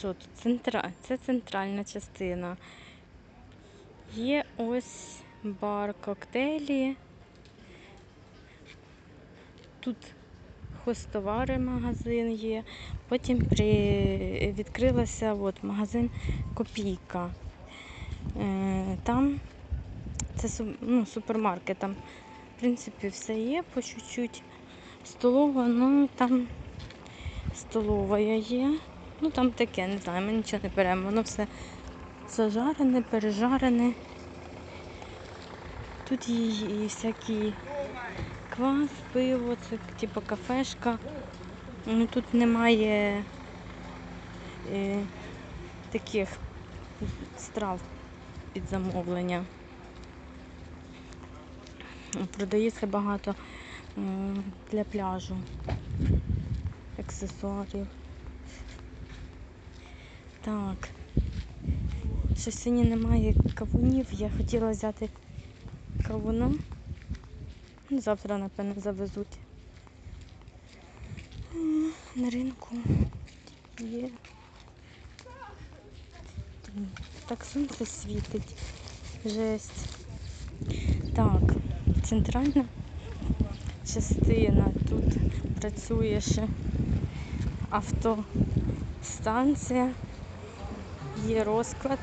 що тут? Центра... Це центральна частина. Є ось бар коктейлі. Тут хостовари магазин є. Потім при... відкрилася от, магазин Копійка. Е, Там це ну, супермаркет. Там, в принципі, все є по чуть-чуть. Столова, ну там столова є. Ну там таке, не знаю, ми нічого не беремо. Воно все зажарене, пережарене. Тут і всякі квас, пиво, це типу кафешка. Ну, тут немає е, таких страв під замовлення. Продається багато для пляжу аксесуарів. Так. Ще сьогодні немає кавунів. Я хотіла взяти кавуна. Завтра, напевно, завезуть. На ринку є. Так сонце світить. Жесть. Так, центральна частина. Тут працює ще автостанція. Є розклад.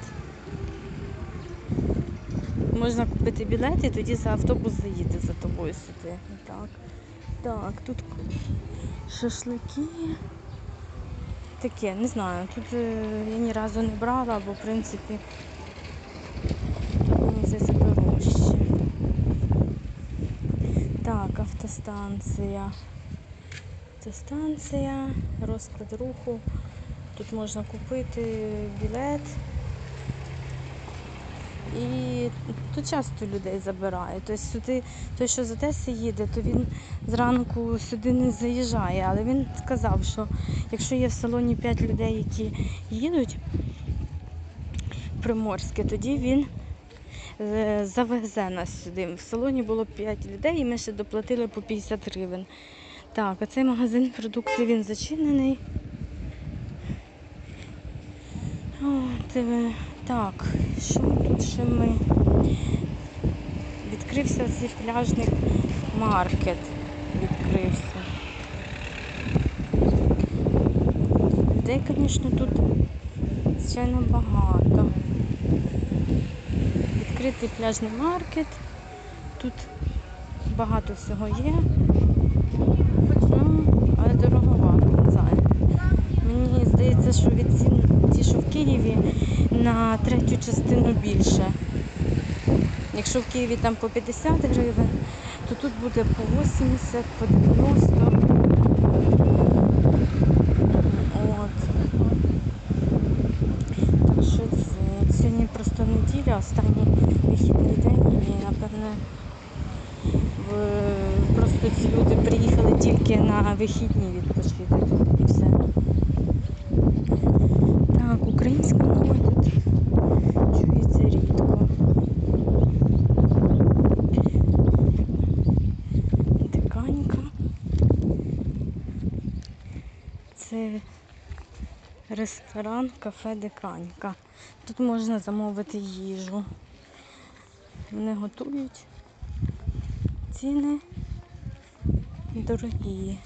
Можна купити білет і тоді за автобус заїде за тобою сюди. Так. Так, тут шашлики. Таке, не знаю. Тут е, я ні разу не брала, бо в принципі тут мені здається дорожче. Так, автостанція. Автостанція, розклад руху. Тут можна купити білет. І тут часто людей забирають. Тобто сюди, той, що з Одеси їде, то він зранку сюди не заїжджає. Але він сказав, що якщо є в салоні 5 людей, які їдуть Приморське, тоді він е, завезе нас сюди. В салоні було 5 людей і ми ще доплатили по 50 гривень. Так, а цей магазин продуктів він зачинений. От, е, так, що тут ще ми? Відкрився цей пляжний маркет. Відкрився. Людей, звісно, тут звичайно багато. Відкритий пляжний маркет. Тут багато всього є. Ну, але дороговато, не знаю. Мені здається, що від цін ті, що в Києві, третю частину більше. Якщо в Києві там по 50 гривень, то тут буде по 80, по 90. От. Так що це, сьогодні просто неділя, останній вихідний день і напевне в- просто ці люди приїхали тільки на вихідні відпочити і все. Ресторан кафе Диканька. Тут можна замовити їжу. Вони готують. Ціни дорогі.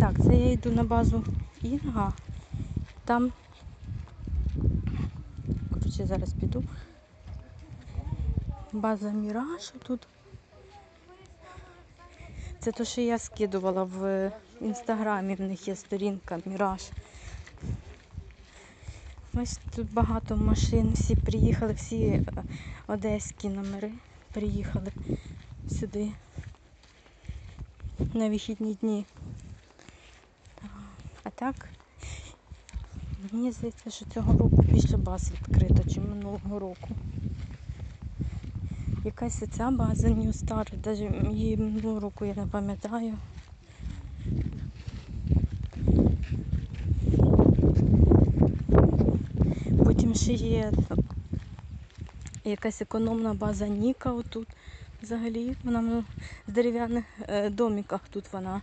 Так, це я йду на базу Інга. Там, коротше, зараз піду. База Міраж тут. Це те, що я скидувала в інстаграмі, в них є сторінка Міраж. Ось тут багато машин, всі приїхали, всі е, одеські номери приїхали сюди на вихідні дні. А так, мені здається, що цього року більше баз відкрито, ніж минулого року. Якась ця база New Star, навіть її минулого року я не пам'ятаю. Потім ще є якась економна база Ніка отут. Взагалі вона ну, в дерев'яних е, доміках тут вона.